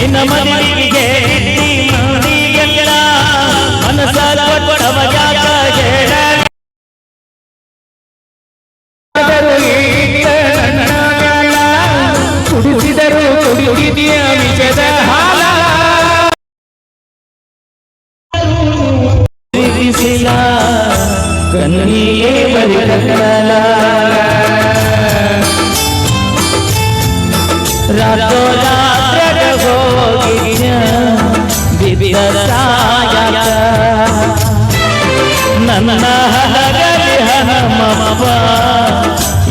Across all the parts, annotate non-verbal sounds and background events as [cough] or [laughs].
ನಿನ್ನ ಮನವಿಗೆ ನೀವೆಲ್ಲ ಮನಸಾರ ಕೊಟ್ಟವಯಾಗ ಕುಡಿಸಿದರು ಕುಡಿದಿಯ ವಿಷದ ಹಾಲ ಕಣ್ಣಿಯೇ ಬರಿದಲ್ಲ ನನ್ನ ಹಲಗಲಿ ಹನುಮಪ್ಪ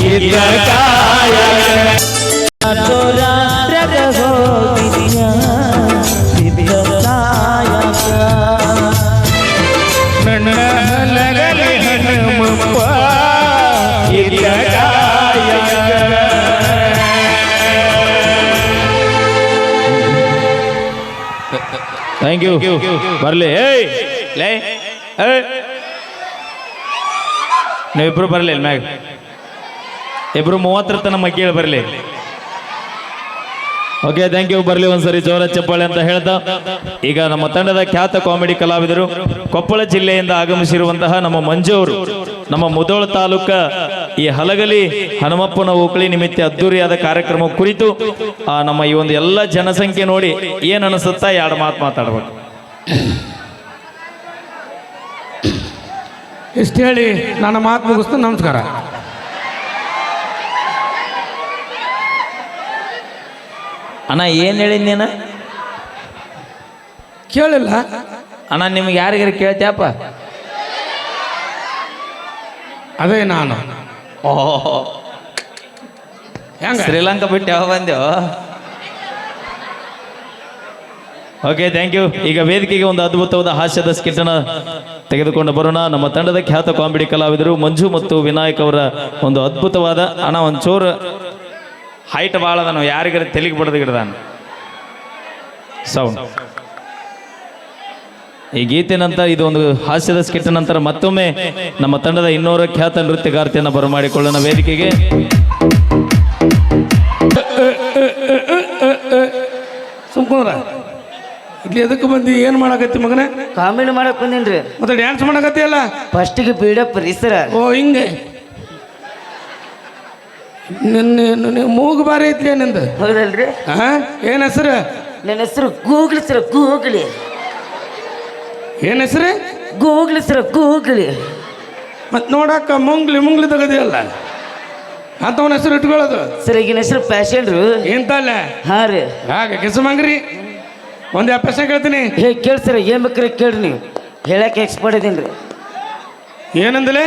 ಇದ್ದ ಕಾಯಕ ರಾತ್ರೋ ರಾತ್ರದ ಹೋಗಿದ್ಯ ಬಿಬಿದ ಸಾಯಕ ನನ್ನ ಹಲಗಲಿ ಹನುಮಪ್ಪ ಇದ್ದ ಕಾಯಕ ಥ್ಯಾಂಕ್ ಯು ಬರಲಿ ಏಯ್ ಲೇ ಏಯ್ ನೀವಿಬ್ರು ಬರಲಿ ಮ್ಯಾಗ. ಇಬ್ರು ಮೂವತ್ತರ ತನಕ ಮಕ್ಕಳು ಬರಲಿ. ಓಕೆ ಥ್ಯಾಂಕ್ ಯು ಬರಲಿ ಒಂದ್ಸರಿ ಜೋರ ಚಪ್ಪಾಳೆ ಅಂತ ಹೇಳ್ದ. ಈಗ ನಮ್ಮ ತಂಡದ ಖ್ಯಾತ ಕಾಮಿಡಿ ಕಲಾವಿದರು ಕೊಪ್ಪಳ ಜಿಲ್ಲೆಯಿಂದ ಆಗಮಿಸಿರುವಂತಹ ನಮ್ಮ ಮಂಜು ಅವರು, ನಮ್ಮ ಮುದೋಳ ತಾಲೂಕ ಈ ಹಲಗಲಿ ಹನುಮಪ್ಪನ ಓಕಳಿ ನಿಮಿತ್ತ ಅದ್ದೂರಿಯಾದ ಕಾರ್ಯಕ್ರಮ ಕುರಿತು ನಮ್ಮ ಈ ಒಂದು ಎಲ್ಲ ಜನಸಂಖ್ಯೆ ನೋಡಿ ಏನು ಅನಿಸುತ್ತಾ? ಎರಡು ಮಾತು ಮಾತಾಡ್ಬೇಕು. ಇಷ್ಟು ಹೇಳಿ ನನ್ನ ಮಾತು ಮುಗಿಸ್ತು ನಮಸ್ಕಾರ. ಅಣ್ಣ ಏನು ಹೇಳಿದ್ ನೀನು? ಕೇಳಿಲ್ಲ. ಅಣ್ಣ ನಿಮ್ಗೆ ಯಾರಿಗಾರು ಕೇಳ್ತ್ಯಾಪ ಅದೇ ನಾನು. ಓಹೋ. ಹೆಂಗ? ಶ್ರೀಲಂಕಾ ಬಿಟ್ಟು ಯಾವ ಬಂದೆವು ಓಕೆ ಥ್ಯಾಂಕ್ ಯು ಈಗ ವೇದಿಕೆಗೆ ಒಂದು ಅದ್ಭುತವಾದ ಹಾಸ್ಯದ ಸ್ಕಿಟ್ಟನ ತೆಗೆದುಕೊಂಡು ಬರೋಣ. ನಮ್ಮ ತಂಡದ ಖ್ಯಾತ ಕಾಮಿಡಿ ಕಲಾವಿದರು ಮಂಜು ಮತ್ತು ವಿನಾಯಕ್ ಅವರ ಒಂದು ಅದ್ಭುತವಾದ ಹಣ ಒಂದು ಚೂರು ಹೈಟ್ ಭಾಳ ನಾವು ಯಾರಿಗಾರ ತೆಲಿಗೆ ಬಿಡದು ಗಿಡದಾನ? ಸೌಂಡ್ ಈ ಗೀತೆ ನಂತರ ಇದು ಒಂದು ಹಾಸ್ಯದ ಸ್ಕಿಟ್ ನಂತರ ಮತ್ತೊಮ್ಮೆ ನಮ್ಮ ತಂಡದ ಇನ್ನೋರ ಖ್ಯಾತ ನೃತ್ಯಗಾರ್ತಿಯನ್ನು ಬರಮಾಡಿಕೊಳ್ಳೋಣ ವೇದಿಕೆಗೆ. ಸುಮ್ಕೊಂಡ್ರ ಇಲ್ಲಿ ಎದಕ್ಕೆ ಬಂದು? ಏನು ಮಾಡಕತ್ತಿ ಮಗನೇ? ಕಾಮಿಡಿ ಮಾಡಕ್ ಬಂದೇನ್ರಿ. ಮತ್ತೆ ಡ್ಯಾನ್ಸ್ ಮಾಡಕತ್ತಿ ಅಲ್ಲ? ಫಸ್ಟಿಗೆ ಗೆ ರೀ ಸರ. ಓ ಹಿಂಗೆ. ನಿನ್ನ ನಿನ್ನ ಮೂಗು ಬಾರಿ ಐತ್ಲಿ ನಿಂದು? ಹೌದಲ್ರಿ. ಹಾಂ ಏನು ಹೆಸರು? ನನ್ನ ಹೆಸರು ಗೂಗ್ಲಿ ಸರ ಗೂಗ್ಲಿ. ಏನು ಹೆಸರು? ಗೂಗ್ಲಿ ಸರ ಗೂಗ್ಲಿ. ಮತ್ತೆ ನೋಡಕ್ಕ ಮುಂಗ್ಲಿ ಮುಂಗ್ಲಿ ತೆಗದಿಯಲ್ಲ? ಅಂಥವನ ಹೆಸರು ಇಟ್ಕೊಳ್ಳೋದು. ಸರ್ ಈಗಿನ ಹೆಸರು ಎಂತ ಅಲ್ಲ ಹಾ ರೀ. ಹಾಗೆ ಕೆಸಮಂಗ್ರಿ. ಒಂದು ಎಪ್ಪಸ ಕೇಳ್ತೀನಿ ಹೇ ಕೇಳ್ತೀರ ಏನ್ ಬೇಕ್ರಿ ಕೇಳ್ರಿ ನೀವು. ಹೇಳಕ್ಕೆ ಎಕ್ಸ್ಪರ್ಟ್ ಇದೀನಿ ರೀ. ಏನಂದಲೆ?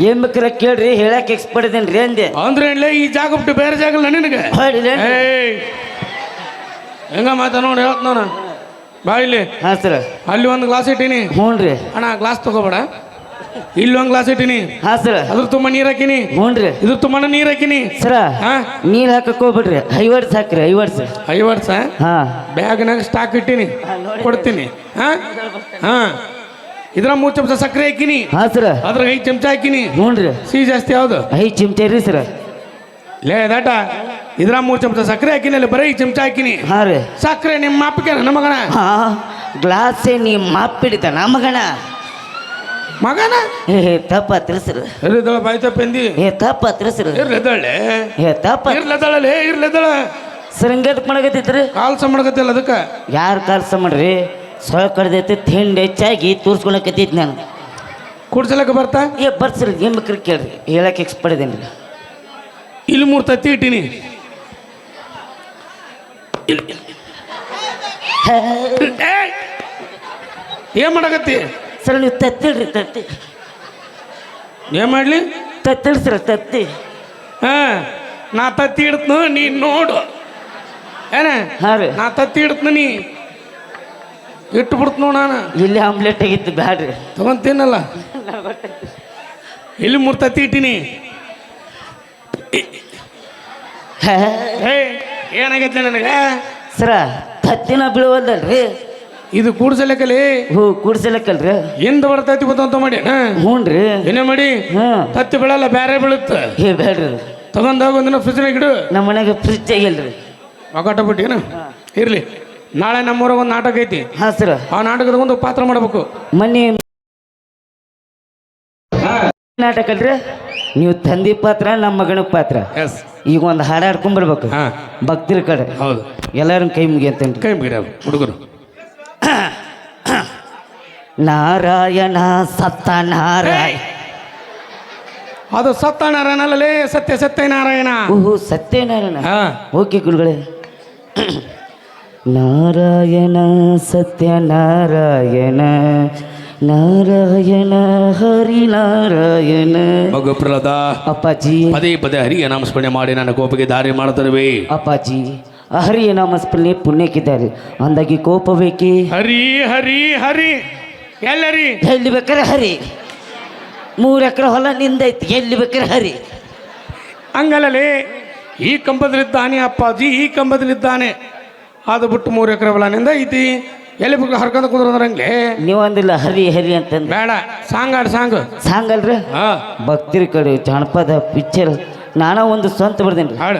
ಏನ್ ಬೇಕ್ರ ಕೇಳ್ರಿ ಹೇಳಕ್ಕೆ ಎಕ್ಸ್ಪರ್ಟ್ ಇದೀನಿ ರೀ ಅಂದೆ. ಅಂದ್ರೆ ಏನ್ಲೇ ಈ ಜಾಗ ಬಿಟ್ಟು ಬೇರೆ ಜಾಗ ಇಲ್ಲ ನಿನಗೆ? ಏಯ್! ಹೆಂಗ ಮಾತ ನೋಡಿ ಹೇಳ್ತ ನಾನು ಬಾ ಇಲ್ಲಿ. ಹಾ ಸರ್. ಅಲ್ಲಿ ಒಂದು ಗ್ಲಾಸ್ ಇಟ್ಟೀನಿ. ಹ್ಞೂ ರೀ. ಅಣ್ಣ ಗ್ಲಾಸ್ ತಗೋಬೇಡ. ಇಲ್ಲಿ ಒಂದು ಗ್ಲಾಸ್ ಇಟ್ಟಿನಿ. ಹಾ ಸರ್. ಅದ್ರ ತುಂಬ ನೀರ್ ಹಾಕಿನಿ. ಹ್ಞೂ ರೀ ಇದ್ರ ತುಂಬ ನೀರ್ ಹಾಕಿನಿ. ಸರ ಹಾ? ನೀರ್ ಹಾಕಕ್ ಹೋಗ್ಬಿಡ್ರಿ. ಐವರ್ಸ್ ಹಾಕ್ರಿ ಐವರ್ಸ್. ಐವರ್ಸ್? ಹಾ. ಬ್ಯಾಗ್ನಾಗ ಸ್ಟಾಕ್ ಇಟ್ಟಿನಿ. ಕೊಡ್ತೀನಿ. ಹಾ? ಹಾ. ಇದ್ರ ಮೂರ್ ಚಮಚ ಸಕ್ಕರೆ ಹಾಕಿನಿ. ಹಾ ಸರ. ಅದ್ರಾಗ ಐದು ಚಮಚ ಹಾಕಿನಿ. ಹ್ಞೂ ರೀ ಸಿಹಿ ಜಾಸ್ತಿ ಯಾವ್ದು? ಐದು ಚಮಚ ರೀ ಸರ. ಲೇ ದಾಟ. ಇದ್ರ ಮೂರ್ ಚಮಚ ಸಕ್ಕರೆ ಹಾಕಿನಿ ಅಲ್ಲಿ ಬರೀ ಐದು ಚಮಚ ಹಾಕಿನಿ. ಹಾ ರೀ. ಸಕ್ಕರೆ ನಿಮ್ಮ ಮಾಪಿಗೆ ನಮಗಣ ಹಾ ಗ್ಲಾಸೇ ನೀ ಮಾಪಿಡಿತ ಮಗಣ ಮಗನ? ಏ ತಪ್ಪ ಸರ್ ಇರ್ಲದಳ ಬಾಯ್ ತಪ್ಪಂದಿ ಏ ತಪ್ಪ ಸರ್ ಇರ್ಲದಳೆ ಏ ತಪ್ಪ ಇರ್ಲದಳಲೆ ಇರ್ಲದಳ ಸರಂಗದ ಹಂಗದಕ್ಕೆ ಮಾಡಕತ್ತೈತ್ರಿ ಕಾಲ್ಸ ಮಾಡಕತ್ತಿಲ್ಲ ಅದಕ್ಕೆ? ಯಾರು ಕಾಲ್ಸ ಮಾಡ್ರಿ? ಸೊಳ ಕಡ್ದೈತಿ ತಿಂಡಿ ಹೆಚ್ಚಾಗಿ ತೋರಿಸ್ಕೊಳಕತ್ತೈತಿ ನಾನು. ಕುಡ್ಸಲಕ್ಕೆ ಬರ್ತಾ? ಏ ಬರ್ಸ್ರಿ ಏನ್ ಬೇಕ್ರಿ ಕೇಳ್ರಿ. ಹೇಳಕ್ಕೆ ಎಕ್ಸ್ಪರ್ಟ್ ಇದೇನ್ರಿ ಇಲ್ಲಿ ಮೂರು ತತ್ತಿ ಇಟ್ಟಿನಿ! ಏನ್ ಮಾಡಕತ್ತಿ? ಸರ್ ನೀವು ತತ್ತಿಳ್ರಿ ತತ್ತಿ. ಏನು ಮಾಡಲಿ? ತತ್ತಿಳ್ರಿ ಸರ್ ತತ್ತಿ. ಹಾಂ ನಾ ತತ್ತಿ ಇಡ್ತನು ನೀ ನೋಡು. ಏನ? ಹಾಂ ರೀ. ನಾ ತತ್ತಿ ಇಡ್ತು ನೀ. ಇಟ್ಟು ಬಿಡ್ತು ನೋಡ ಇಲ್ಲಿ ಆಮ್ಲೆಟ್ ಆಗಿತ್ತು ಬ್ಯಾಡ್ರಿ. ತಗೊಂತೀನಲ್ಲ? ಇಲ್ಲಿ ಮೂರು ತತ್ತಿ ಇಟ್ಟಿನಿ? ಹೇ. ಏನಾಗೈತೆ ನನಗೆ? ಸರ ತತ್ತಿನ ಬೀಳುವಲ್ದಲ್ರಿ. ಇದು ಕೂಡ್ಸಲಕ್ಕಲ್ಲಿ ಹೂ ಕೂಡ್ಸಲಕ್ಕಲ್ರಿ ಎಂದ ಬರ್ತೈತಿ ಗೊತ್ತಂತ ಮಾಡಿ ಹ್ಞೂ ರೀ ಏನೇ ಮಾಡಿ? ಹಾಂ. ತತ್ತಿ ಬೀಳಲ್ಲ ಬೇರೆ ಬೀಳುತ್ತೆ. ಏ ಬೇಡ್ರಿ ತಗೊಂಡಾಗ ಒಂದಿನ ಫ್ರಿಜ್ನಾಗ ಇಡು. ನಮ್ಮ ಮನೆಗೆ ಫ್ರಿಜ್ ಆಗಿಲ್ರಿ. ಒಗಟ ಬಿಟ್ಟಿನ ಇರ್ಲಿ. ನಾಳೆ ನಮ್ಮೂರಾಗ ಒಂದು ನಾಟಕ ಐತಿ. ಹಾಂ ಸರ್. ಆ ನಾಟಕದ ಒಂದು ಪಾತ್ರ ಮಾಡಬೇಕು. ಮನೆ ನಾಟಕ ಅಲ್ರಿ ನೀವು ತಂದಿ ಪಾತ್ರ ನಮ್ಮ ಮಗನ ಪಾತ್ರ. ಎಸ್ ಈಗ ಒಂದು ಹಾಡು ಹಾಡ್ಕೊಂಬರ್ಬೇಕು ಹಾ. ಭಕ್ತರ ಕಡೆ. ಹೌದು. ಎಲ್ಲರೂ ಕೈ ಮುಗಿಯಂತ ಕೈ ಮುಗಿರ ಹುಡುಗರು. ನಾರಾಯಣ ಸತ್ತ ನಾರಾಯಣ ಅದು ಸತ್ಯನಾರಾಯಣಲ್ಲೇ ಸತ್ಯ ಸತ್ಯನಾರಾಯಣ. ಓಹೋ ಸತ್ಯನಾರಾಯಣ. ಹಾ. ಓಕೆ ಗುರುಗಳೇ. ನಾರಾಯಣ ಸತ್ಯನಾರಾಯಣ ನಾರಾಯಣ ಹರಿನಾರಾಯಣ. ಮಗು ಪ್ರಹ್ಲಾದ ಅಪ್ಪಾಜಿ. ಪದೇ ಪದೇ ಹರಿಯ ನಾಮಸ್ಮರಣೆ ಮಾಡಿ ನನ್ನ ಕೋಪಕ್ಕೆ ದಾರಿ ಮಾಡುತ್ತರುವೆ ಅಪ್ಪಾಜಿ ಹರಿಯ ನಾಮಸ್ಮರಣೆ ಪುಣ್ಯಕ್ಕಿದ್ದಾರೆ ಅಂದಾಗಿ ಕೋಪ ಬೇಕಿ ಹರಿ ಹರಿ ಹರಿ. ಎಲ್ಲರಿ? ಎಲ್ಲಿ ಬೇಕಾರೆ ಹರಿ. ಮೂರು ಎಕರೆ ಹೊಲ ನಿಂದೈತಿ ಎಲ್ಲಿ ಬೇಕಾರೆ ಹರಿ. ಹಂಗಲ್ಲೇ ಈ ಕಂಬದಲ್ಲಿದ್ದಾನೆ ಅಪ್ಪಾಜಿ ಈ ಕಂಬದಲ್ಲಿದ್ದಾನೆ. ಅದು ಬಿಟ್ಟು ಮೂರು ಎಕರೆ ಹೊಲ ನಿಂದೈತಿ. ಎಲ್ಲಿ ಬೇಕು ಹರ್ಕೊಂಡು ಕುಂದ್ರಂದ್ರಂಗ್ಲೆ ನೀವು ಅಂದಿಲ್ಲ ಹರಿ ಹರಿ ಅಂತಂದು. ಬೇಡ ಸಾಂಗ್ ಆಡ್ ಸಾಂಗ್. ಸಾಂಗಲ್ರ? ಹಾ. ಭಕ್ತಿರ ಕಡೆ ಜಾನಪದ ಪಿಕ್ಚರ್ ನಾನಾ ಒಂದು ಸ್ವಂತ ಬರ್ದೇನ್ರಿ. ಹಾಡು.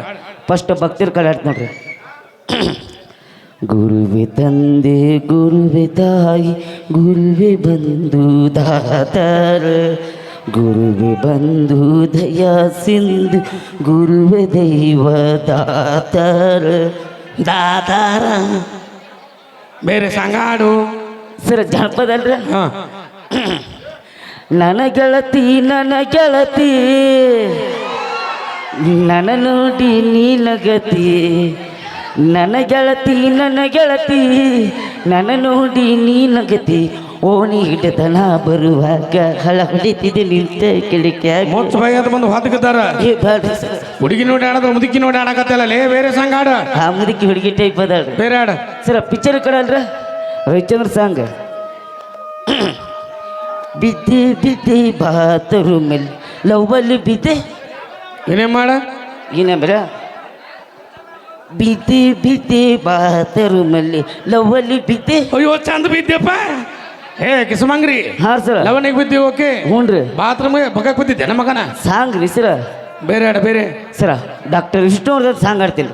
ಫಸ್ಟ್ ಭಕ್ತಿರ ಕಡೆ ಆಡ್ತೀನಿ ನೋಡ್ರಿ. ಗುರುವೆ ತಂದೆ ಗುರುವೆ ತಾಯಿ ಗುರುವೆ ಬಂಧು ದಾತರ. ಗುರುವೆ ಬಂಧು ದಯ ಸಿಂಧು ಗುರುವೆ ದೈವ ದಾತರ. ದಾತಾರ. ಬೇರೆ ಸಂಗಾಡು ಸರ್ ಜಾನಪದ ಅಲ್ರ ನನ್ನ ಗೆಳತಿ ನನ್ನ ಗೆಳತಿ ನನ್ನ ನೋಡಿ ನೀನಗತಿ. ನನ್ನ ಗೆಳತಿ ನನ್ನ ಗೆಳತಿ ನನ್ನ ನೋಡಿ ನೀನಗತಿ ಓಣಿ ಹಿಡತನ ಬರುವಾಗ ಹಳ ಹೊಡಿತಿದೆ ನಿಂತ ಕಿಳಿಕೆ ಮೋಚ್ ಬಾಯಿ ಅಂತ ಬಂದು ಹೊತ್ಕಿದ್ದಾರ ಹುಡುಗಿ ನೋಡಿ ಆಡೋದು ಮುದುಕಿ ನೋಡಿ ಆಡಕತ್ತಲ್ಲ ಲೇ ಬೇರೆ ಸಾಂಗ್ ಆಡು ಆ ಮುದುಕಿ ಹುಡುಗಿ ಟೈಪ್ ಅದ ಬೇರೆ ಆಡ ಸರ್ ಪಿಕ್ಚರ್ ಕಡಲ್ರ? ರವಿಚಂದ್ರ ಸಾಂಗ್. ಬಿದ್ದೆ ಬಿದ್ದೆ ಬಾತರು ಮೇಲೆ ಲವ್ವಲ್ಲಿ ಬಿದ್ದೆ. ಏನೇ ಮಾಡ? ಏನಂದ್ರ ಬಿದ್ದೆ ಬಿದ್ದೆ ಬಾತರು ಮೇಲೆ ಲವ್ವಲ್ಲಿ ಬಿದ್ದೆ. ಅಯ್ಯೋ ಚಂದ ಬಿದ್ದೆಪ್ಪ. ಏ ಕಿಸಮಂಗ್ರಿ. ಹಾ ಸರ್. ಲವನಿಗೆ ಬಿದ್ದಿ ಓಕೆ? ಹ್ಞೂ ರೀ. ಬಾತ್ರೂಮ್ ಬಗಕ್ ಬಿದ್ದಿದ್ದೆ ನಮ್ಮ ಮಗನ? ಸಾಂಗ್ ರೀ ಸರ. ಬೇರೆ ಆಡ ಬೇರೆ. ಸರ ಡಾಕ್ಟರ್ ವಿಷ್ಣುವರ್ಧನ್ ಸಾಂಗ್ ಆಡ್ತೀನಿ.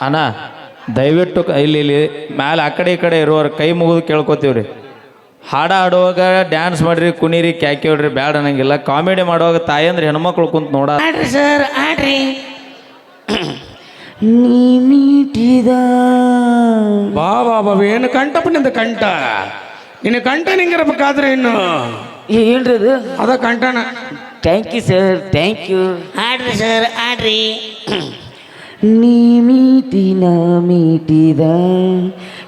ಅಣ್ಣ ದಯವಿಟ್ಟು ಕ- ಇಲ್ಲಿ ಇಲ್ಲಿ ಮ್ಯಾಲೆ ಆ ಕಡೆ ಈ ಕಡೆ ಇರೋರು ಕೈ ಮುಗಿದು ಕೇಳ್ಕೊತೀವ್ರಿ. ರೀ ಹಾಡ ಆಡುವಾಗ ಡ್ಯಾನ್ಸ್ ಮಾಡ್ರಿ ಕುಣಿರಿ ಕ್ಯಾಕಿ ಹೊಡ್ರಿ ಬ್ಯಾಡ ಅನ್ನಂಗಿಲ್ಲ. ಕಾಮಿಡಿ ಮಾಡುವಾಗ ತಾಯಂದ್ರೆ ಹೆಣ್ಮಕ್ಳು ಕುಂತ ನೋಡ. ಆಡ್ರಿ ಸರ್ ಆಡ್ರಿ. [clears throat] ನೀಟಿದ ಮೀಟಿದ ಬಾ ಬಾ ಬಾ. ಏನು ಕಂಠಪ್ಪ ನಿಂದ ಕಂಠ? ನಿನ್ನ ಕಂಠ ನಿಂಗಿರ್ಬೇಕಾದ್ರೆ ಇನ್ನು. ಏನ್ರಿ ಅದು? ಅದ ಕಂಠನ. Thank you sir thank you ಆಡ್ರಿ sir ಆಡ್ರಿ. [clears throat] ನಾ ಮೀಟಿದ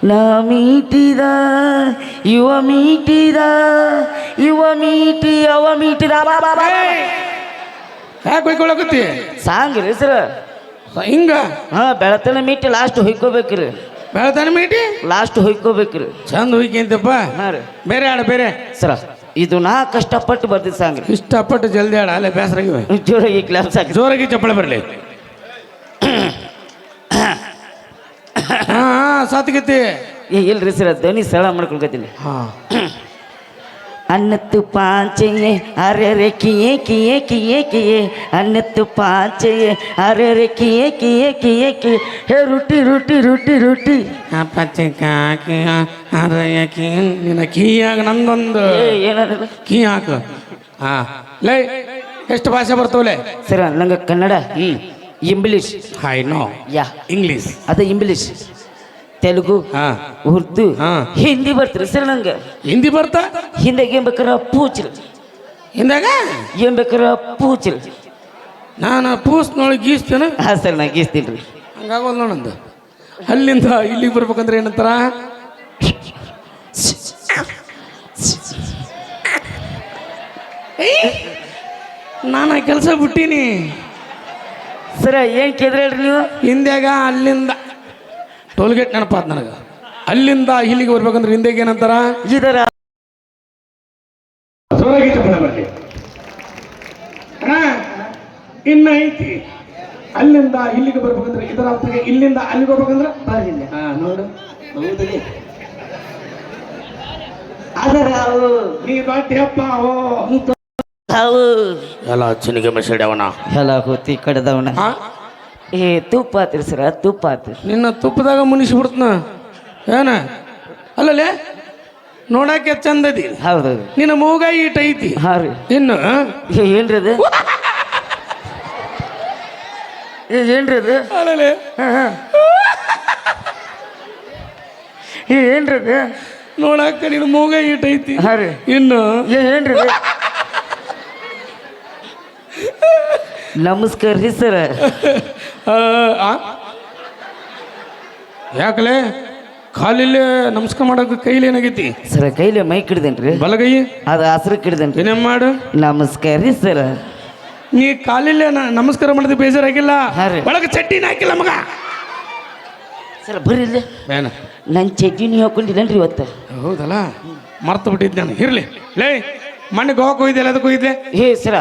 ನಾ ಮೀಟಿದ ಇವ ಮೀಟಿದ ಇವ ಮೀಟಿ ಅವ ಮೀಟಿದ. ಬಾ ಬಾ ಬಾ ಯಾಕೆ ಬೈಕೊಳಕತ್ತಿ ಸಾಂಗ್ ರೀ ಸರ್. ಹಿಂಗ? ಹಾ ಬೆಳತನ ಮೀಟಿ ಲಾಸ್ಟ್ ಹೊಯ್ಕೋಬೇಕ್ರಿ. ಬೆಳತನ ಮೀಟಿ? ಲಾಸ್ಟ್ ಹೊಯ್ಕೋಬೇಕ್ರಿ. ಚಂದ ಹೊಯ್ಕಿಂತಪ್ಪ ಹಾಂ ರೀ. ಬೇರೆ ಆಡ ಬೇರೆ. ಸರ ಇದು ನಾ ಕಷ್ಟಪಟ್ಟು ಬರ್ತಿದ್ದ ಸಾಂಗ್ ಇಷ್ಟಪಟ್ಟು ಜಲ್ದಿ ಆಡ ಅಲ್ಲೇ ಬೇಸರಾಗಿವೆ ಜೋರಾಗಿ ಕ್ಲಾಸ್ ಜೋರಾಗಿ ಚಪ್ಪಳೆ ಬರಲಿ. ಹಾ ಸತ್ಗತಿ. ಏ ಇಲ್ರಿ ಸರ್ ಧ್ವನಿ ಸರಳ ಮಾಡ್ಕೊಳ್ಕತ್ತೀನಿ. ಹಾ. ಅನ್ನತ್ತು ಪಾಂಚೆಯೇ ಅರೆ ಕಿಯೇ ಕಿಯೇ ಕಿಯೇ ಕಿಯೇ. ಅನ್ನತ್ತು ಪಾಂಚೆಯೇ ಅರೆ ಕಿಯೇ ಕಿಯೇ ಕಿಯೇ ಕಿ ಹೇ ರುಟಿ ರುಟಿ ರುಟಿ ರುಟಿ. ನಿನ್ನ ಕೀಯಾಗ ನಂದೊಂದು. ಏ ಏನದ ಕೀ ಹಾಕು ಹಾ. ಲೈ ಎಷ್ಟು ಭಾಷೆ ಬರ್ತವಲೆ? ಸರ ನಂಗೆ ಕನ್ನಡ ಹ್ಞೂ English I know yeah English ಅದು ಇಂಗ್ಲೀಷ್ ತೆಲುಗು ಹಾ. ಉರ್ದು ಹಾ. ಹಿಂದಿ ಬರ್ತೀರಿ ಸರ್ ನಂಗೆ. ಹಿಂದಿ ಬರ್ತಾ? ಹಿಂದಾಗ ಏನ್ ಬೇಕಾರ ಪೂಚ್ರಿ ಹಿಂದಾಗ? ಏನ್ ಬೇಕಾರ ಪೂಚ್ರಿ ನಾನು ಪೂಸ್ನೊಳಗೆ ಗೀಸ್ತೇನೆ? ಹಾ ಸರ್ ನಾ ಗೀಸ್ತೀನಿ ರೀ. ಹಂಗಾಗೋದು ನೋಡಂದು ಅಲ್ಲಿಂದ ಇಲ್ಲಿಗೆ ಬರ್ಬೇಕಂದ್ರೆ ಏನಂತಾರ! ನಾನು ಕೆಲಸ ಬಿಟ್ಟೀನಿ. ಸರ ಏನು ಕೇಳಿದ್ರಿ ನೀವು? ಹಿಂದ್ಯಾಗ ಅಲ್ಲಿಂದ. ಟೋಲ್ಗೇಟ್ ನೆನಪಾತ್ ನನಗೆ. ಅಲ್ಲಿಂದ ಇಲ್ಲಿಗೆ ಬರ್ಬೇಕಂದ್ರೆ ಹಿಂದೆಗೆ ಏನಂತಾರ? ಇದರ ಬರಲಿ ಇನ್ನ ಐತಿ. ಅಲ್ಲಿಂದ ಇಲ್ಲಿಗೆ ಬರ್ಬೇಕಂದ್ರೆ ಇದರ ಅರ್ಥಕ್ಕೆ ಇಲ್ಲಿಂದ ಅಲ್ಲಿಗೆ ಹೋಗ್ಬೇಕಂದ್ರೆ ಬರಲಿಲ್ಲ. ಹಾ ನೋಡು ಅದರ ಅವು ನೀ ಬಾಟಿ ಅಪ್ಪ ಓ. ಅವು ಎಲ್ಲ ಚಿನಿಗೆ ಮೆಸೇಡ್ ಅವನ ಎಲ್ಲ ಹೋತಿ ಕಡದವನ ಏ ತುಪ್ಪ ಆತ್ರಿ ಸರ ತುಪ್ಪ ಆತ್ರಿ ನಿನ್ನ ತುಪ್ಪದಾಗ ಮುನಿಸಿ ಬಿಡ್ತನ. ಏನ? ಅಲ್ಲಲೇ ನೋಡಕ್ಕೆ ಚಂದದಿ ಹೌದು. ನಿನ್ನ ಮೂಗ ಈಟ ಐತಿ. ಹಾಂ ರೀ. ಇನ್ನು ಏ, ಏನ್ರಿ ಅದು? ಏ, ಏನ್ರಿ ಅದು? ಅಲ್ಲಲೇ ಏನ್ರಿ ಅದು? ನೋಡಕ್ಕೆ ನಿನ್ನ ಮೂಗ ಈಟ ಐತಿ. ರೀ. ಇನ್ನು ಏನ್ರಿ ಇದು? ನಮಸ್ಕಾರ ರೀ ಸರ್? [laughs] ಯಾಕಲೆ? ಕಾಲಿಲ್ಲ ನಮಸ್ಕಾರ ಮಾಡಕ್ಕೆ ಕೈಲಿ ಏನಾಗೈತಿ? ಸರ ಕೈಲಿ ಮೈಕ್ ಹಿಡ್ದೇನ್ರಿ ಬಲಗೈ? ಅದು ಹಸ್ರು ಹಿಡ್ದೇನ್ರಿ ಏನೇ ಮಾಡು? ನಮಸ್ಕಾರ ರೀ ಸರ್. ನೀ ಕಾಲಿಲ್ಲ ನ- ನಮಸ್ಕಾರ ಮಾಡಿದ್ರೆ ಬೇಜಾರಾಗಿಲ್ಲ? ರೀ. ಒಳಗೆ ಚಡ್ಡಿನ ಹಾಕಿಲ್ಲ ಮಗ? ಸರ್ ಬರ್ರಿ ಇಲ್ಲಿ. ಏನ ನನ್ನ ಚಡ್ಡಿನಿ ಹಾಕೊಂಡಿಲ್ಲನ್ರಿ ಇವತ್ತು. ಹೌದಲ್ಲ? ಮರ್ತು ಬಿಟ್ಟಿದ್ದೆ ನಾನು. ಇರ್ಲಿ. ಲೇ ಮಣ್ಣು ಗೋವಾಕ್ ಹೋಗಿದ್ದೆ ಅದಕ್ಕೆ ಹೋಗಿದ್ದೆ ಹೇ ಸರ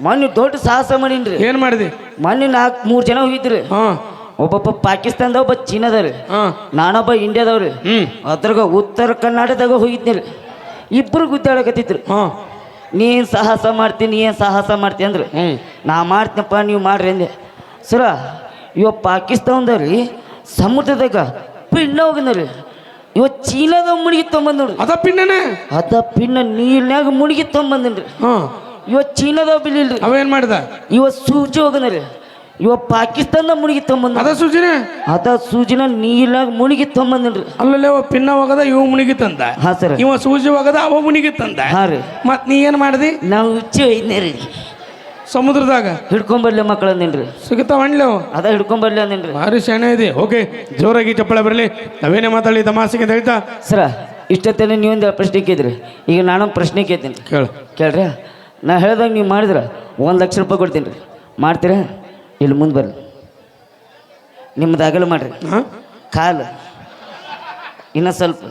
ಮೊನ್ನೆ ದೊಡ್ಡ ಸಾಹಸ ಮಾಡೀನ್ರಿ ಏನ್ ಮಾಡಿದೆ? ಮೊನ್ನೆ ನಾಲ್ಕು ಮೂರು ಜನ ಹೋಗಿದ್ರಿ. ಹಾ. ಒಬ್ಬೊಬ್ಬ ಪಾಕಿಸ್ತಾನದ ಒಬ್ಬ ಚೀನಾದವ್ರಿ. ಹಾ. ನಾನೊಬ್ಬ ಇಂಡಿಯಾದವ್ರಿ. ಹ್ಮ್. ಅದ್ರಾಗ ಉತ್ತರ ಕರ್ನಾಟಕದಾಗ ಹೋಗಿದ್ನಿ ಇಬ್ರು ಇಬ್ಬರು ಗುದ್ದಾಡಕತ್ತಿದ್ರು. ಹಾ. ನೀ ಏನ್ ಸಾಹಸ ಮಾಡ್ತೀನಿ ಏನ್ ಸಾಹಸ ಮಾಡ್ತೀನಿ ಅಂದ್ರೆ. ನಾ ಮಾಡ್ತೀನಪ್ಪ ನೀವು ಮಾಡ್ರಿ ಅಂದೆ. ಸರ ಇವ ಪಾಕಿಸ್ತಾನದವ್ರಿ ಸಮುದ್ರದಾಗ ಪಿಣ್ಣ ಹೋಗಿದ್ರಿ ಇವ ಚೀನಾದ ಮುಳುಗಿ ಅದ ಪಿಣ್ಣ ನೀರ್ನ್ಯಾಗ ಮುಳುಗಿ ಹಾ ಚೀನಾದ ಚೀನಾದಾಗ ಅವ ಅವೇನ್ ಮಾಡಿದ? ಇವ ಸೂಜಿ ಹೋಗನರಿ. ಇವ ಪಾಕಿಸ್ತಾನ ಮುಳುಗಿ ತಂಬಂದ ಅದ ಸೂಚನೆ ಅದ ಸೂಜಿನ ನೀರ್ನ್ಯಾಗ ಮುಳುಗಿ ತಂಬಂದ್ರಿ ಅಲ್ಲಲ್ಲೇ ಅವ ಪಿನ್ನ ಹೋಗದ ಇವ ಮುನಿಗಿತ್ತಂದ ಹಾ ಸರ್. ಇವ ಸೂಜಿ ಹೋಗದ ಅವ ಮುನಿಗಿತ್ತಂದ ಹಾ ರೀ. ಮತ್ ನೀ ಏನ್ ಮಾಡಿದಿ? ನಾವು ಹುಚ್ಚಿ ಒಯ್ದ್ನೇ ರೀ ಸಮುದ್ರದಾಗ? ಹಿಡ್ಕೊಂಬರ್ಲಿ ಮಕ್ಕಳನ್ನೇನ್ರಿ ಅಂದೇನ್ರಿ ಸಿಗುತ್ತಾವ ಅಣ್ಲೆ ಅವ? ಅದ ಹಿಡ್ಕೊಂಬರ್ಲಿ ಅಂದೇನ್ರಿ. ಭಾರಿ ಶಾಣೆ ಇದೆ. ಓಕೆ ಜೋರಾಗಿ ಚಪ್ಪಳೆ ಬರಲಿ. ನಾವೇನೇ ಮಾತಾಡಲಿ ತಮಾಸಿಗೆ ಅಂತ ಹೇಳ್ತಾ? ಸರ ಇಷ್ಟೊತ್ತಲ್ಲಿ ನೀವೊಂದು ಪ್ರಶ್ನೆ ಕೇಳಿದ್ರಿ. ಈಗ ನಾನೊಂದು ಪ್ರಶ್ನೆ ಕೇಳ್ತೀನಿ. ಕೇಳು. ಕೇಳ್ರಿ. ನಾ ಹೇಳ್ದಾಗ ನೀವು ಮಾಡಿದ್ರೆ ಒಂದು ಲಕ್ಷ ರೂಪಾಯಿ ಕೊಡ್ತೀನಿ ರೀ. ಮಾಡ್ತೀರಾ? ಇಲ್ಲಿ ಮುಂದೆ ಬರ್ರಿ. ನಿಮ್ಮದು ಅಗಲ ಮಾಡ್ರಿ. ಹಾ? ಕಾಲು. ಇನ್ನೂ ಸ್ವಲ್ಪ.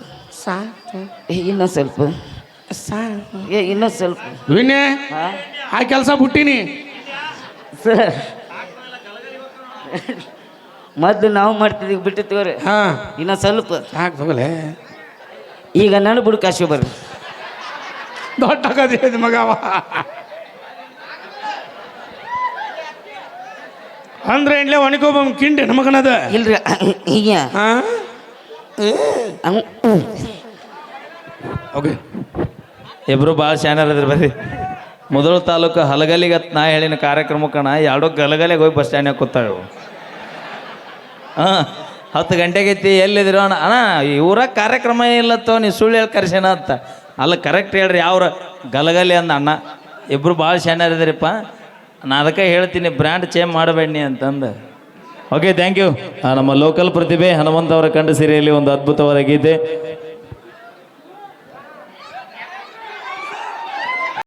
ಏ ಇನ್ನೂ ಸ್ವಲ್ಪ. ಏ ಇನ್ನೂ ಸ್ವಲ್ಪ. ವಿನೇ ಹಾಂ? ಆ ಕೆಲಸ ಬಿಟ್ಟಿನಿ. ಸರ್. ಮೊದಲು ನಾವು ಮಾಡ್ತಿದ್ದೀವಿ ಬಿಟ್ಟಿರ್ತೀವ್ರಿ. ತಗೋರಿ ಹಾ. ಇನ್ನೂ ಸ್ವಲ್ಪ. ತಗೊಲೆ ಈಗ ನಾನು ಬಿಡು ಕಾಶಿ ಬರ್ರಿ. ದೊಡ್ಡ ಕದಿ ಇದೆ ಮಗ ಅವ. ಅಂದ್ರೆ ಏನ್ಲೆ ಒಣಕೊಬ್ಬ ಕಿಂಡಿ ನಮಗನದ ಇಲ್ರಿ ಈಗ ಹಾ? ಹಂಗ್- ಓಕೆ ಇಬ್ರು ಭಾಳ ಅದ್ರ ಬರ್ರಿ. ಮೊದಲು ತಾಲೂಕು ಹಲಗಲಿಗೆ ನಾ ಹೇಳಿನ ಕಾರ್ಯಕ್ರಮಕ್ಕಣ ಎರಡೋ ಗಲಗಲಿಗೆ ಹೋಗಿ ಬಸ್ ಸ್ಟ್ಯಾಂಡ್ನಾಗ ಕೂತಾವೆ. ಹಾಂ ಹತ್ತು ಗಂಟೆಗೆ ಎಲ್ಲಿದ್ರು ಎಲ್ಲಿದಿರೋ ಅಣ್ಣ? ಅಣ್ಣ ಊರಾಗ ಕಾರ್ಯಕ್ರಮ ಇಲ್ಲತ್ತೋ ನೀ ಸುಳ್ಳು ಹೇಳಿ ಕರ್ಸ್ಯಾನ ಅಂತ. ಅಲ್ಲ ಕರೆಕ್ಟ್ ಹೇಳ್ರಿ ಯಾವ್ರ ಗಲಗಲಿ ಅಂದ ಅಣ್ಣ. ಇಬ್ರು ಭಾಳ ಶಾನ್ಯರಿದ್ರಿಪ್ಪ ನಾನು ಅದಕ್ಕೆ ಹೇಳ್ತೀನಿ ಬ್ರ್ಯಾಂಡ್ ಚೇಂಜ್ ಮಾಡಬೇಡಿ ಅಂತಂದು. ಓಕೆ ಥ್ಯಾಂಕ್ ಯು ನಮ್ಮ ಲೋಕಲ್ ಪ್ರತಿಭೆ ಹನುಮಂತ ಅವರ ಕಂಡ ಸಿರಿಯಲ್ಲಿ ಒಂದು ಅದ್ಭುತವಾದ ಗೀತೆ.